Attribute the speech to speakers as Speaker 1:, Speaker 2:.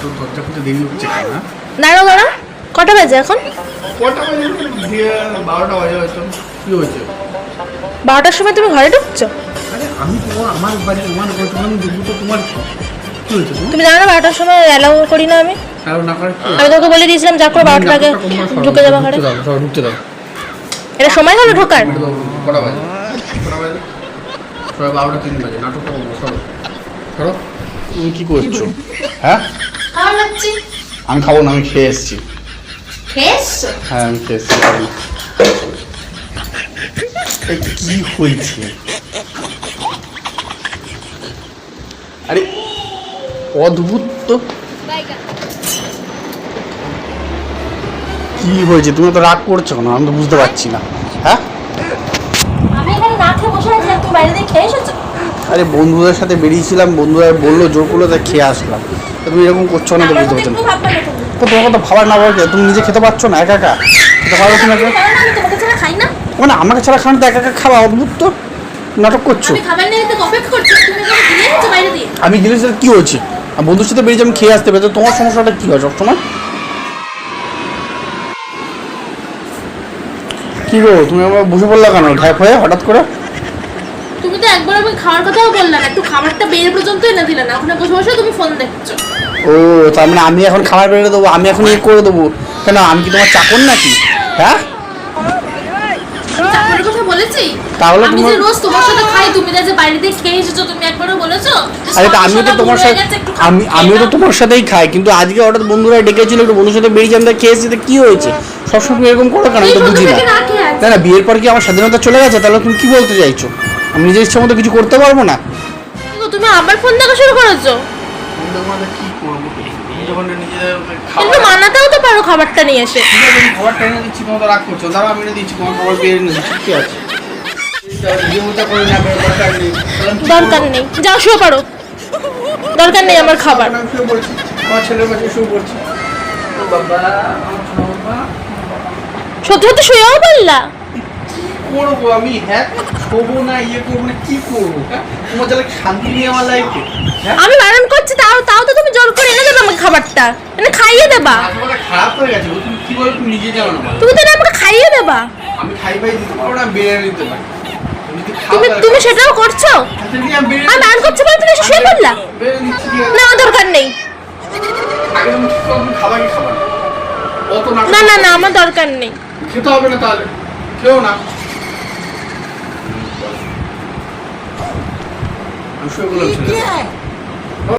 Speaker 1: তোর দরজা খুলতে দেরি হচ্ছে কেন হ্যাঁ?
Speaker 2: দাঁড়াও দাঁড়াও। কটা বাজে এখন?
Speaker 1: কটা বাজে বারোটা বাজে হয়তো। কি হয়েছে?
Speaker 2: বারোটার সময় তুমি ঘরে ঢুকছো?
Speaker 1: আরে আমি তোমার আমার বাড়ি আমার ঘর তোমার ঢুকবো তো তোমার কি কি হয়েছে
Speaker 2: তুমি জানো না বারোটার সময় অ্যালাউ করি না আমি?
Speaker 1: কারণ না করে কি
Speaker 2: আমি তোকে বলে দিয়েছিলাম যা করে বারোটার আগে ঢুকে যাব ঘরে।
Speaker 1: ঢুকতে দাও
Speaker 2: এটা সময় হলো ঢোকার?
Speaker 1: কটা বাজে? কটা বাজে? বারোটা তিন বাজে নাটক করব সরো। সরো। তুমি কি করছ? হ্যাঁ?
Speaker 2: খাচ্ছি
Speaker 1: আমি খাব না আমি খেয়ে এসেছি।
Speaker 2: খেয়ে এসছো?
Speaker 1: হ্যাঁ আমি খেয়ে এসেছি কি হয়েছে? আরে অদ্ভুত তো। কি হয়েছে? তুমি তো রাগ করছ কেন? আমি তো বুঝতে পারছি না। হ্যাঁ?
Speaker 2: আমি এখানে না খেয়ে বসে আছি তুমি বাইরে দিয়ে খেয়ে এসেছ?
Speaker 1: আরে বন্ধুদের সাথে বেরিয়েছিলাম বন্ধুরা বলল জোর করল তাই খেয়ে আসলাম। তা তুমি এরকম করছ না তো বুঝতে পারছ না। তো তোমার কথা ভাবার না ভাবার তুমি নিজে খেতে পারছ না একা একা? খেতে পারো তুমি একা? মানে আমাকে ছাড়া খান তো একা একা খাওয়া অদ্ভুত তো। নাটক করছ।
Speaker 2: আমি
Speaker 1: গেলে সেটা কি হয়েছে? আমি বন্ধুর সাথে বেরিয়ে আমি খেয়ে আসতে পারি তো তোমার সমস্যাটা কী হয় সবসময়? কী গো তুমি আমার বসে পড়লা কেন? ঢ্যাপ হয়ে হঠাৎ করে?
Speaker 2: তুমি তো একবার আমি খাওয়ার কথাও বললে না একটু খাবারটা বের পর্যন্ত এনে দিলে না। ওখানে বসে বসে তুমি ফোন দেখছ।
Speaker 1: ও তার মানে আমি এখন খাবার বেড়ে দেবো আমি এখন ইয়ে করে দেবো। কেন আমি কি তোমার চাকর নাকি? হ্যাঁ?
Speaker 2: আমি কথা বলেছি?
Speaker 1: তাহলে
Speaker 2: আমি যে রোজ তোমার সাথে খাই তুমি যে বাইরে দিয়ে খেয়ে এসেছ তুমি একবারও বলেছ
Speaker 1: আরে তো আমিও তো তোমার সাথে আমি আমিও তো তোমার সাথেই খাই কিন্তু আজকে হঠাৎ বন্ধুরা ডেকেছিল একটু বন্ধুর সাথে বেরিয়ে তো কি হয়েছে? সবসময় এরকম করো কেন? আমি তো বুঝি না বিয়ের পর কি আমার স্বাধীনতা চলে গেছে? তাহলে তুমি কি বলতে চাইছো? আমি নিজের ইচ্ছা মতো কিছু করতে পারব না।
Speaker 2: তো তুমি আবার ফোন দেখা শুরু করেছ?
Speaker 1: কি করব? যখন নিজেদের
Speaker 2: কিন্তু মানাতেও তো পারো খাবারটা নিয়ে এসে।
Speaker 1: দিচ্ছি রাগ করছ। আমি এনে দিচ্ছি তোমার খাবার বেরিয়ে এনে দিচ্ছি কি আছে? জীবনটা করে না দরকার নেই।
Speaker 2: যাও শুয়ে পারো দরকার নেই আমার খাবার।
Speaker 1: আমার ছেলের শুয়ে পড়ছি। বাবা
Speaker 2: সত্যি সত্যি শুয়েও বললা
Speaker 1: করব আমি? হ্যাঁ? শোবো না ইয়ে করব না কি করব? হ্যাঁ? তোমার যারা শান্তি নেই আমার লাইফে হ্যাঁ?
Speaker 2: আমি বারণ করছি তাও তাও তো তুমি জোর করে এনে দেবে আমাকে খাবারটা। এনে খাইয়ে দেবা।
Speaker 1: মাথাটা খারাপ হয়ে গেছে তুমি কি বলো তুমি নিজে জানো না
Speaker 2: তুমি তো আমাকে খাইয়ে দেবা।
Speaker 1: আমি খাই পাই দিতে পারব না বেরিয়ে দিতে পারি। তুমি
Speaker 2: তুমি
Speaker 1: তাহলে।
Speaker 2: সেটাও করছ?
Speaker 1: আচ্ছা, আমি
Speaker 2: বারণ করছি বলে তুমি এসে শুয়ে পড়লা। না আমার দরকার নেই।
Speaker 1: না।
Speaker 2: না না না আমার দরকার নেই।
Speaker 1: খেতে হবে না তাহলে। খেও না। আমি শুয়ে বললাম ছেলে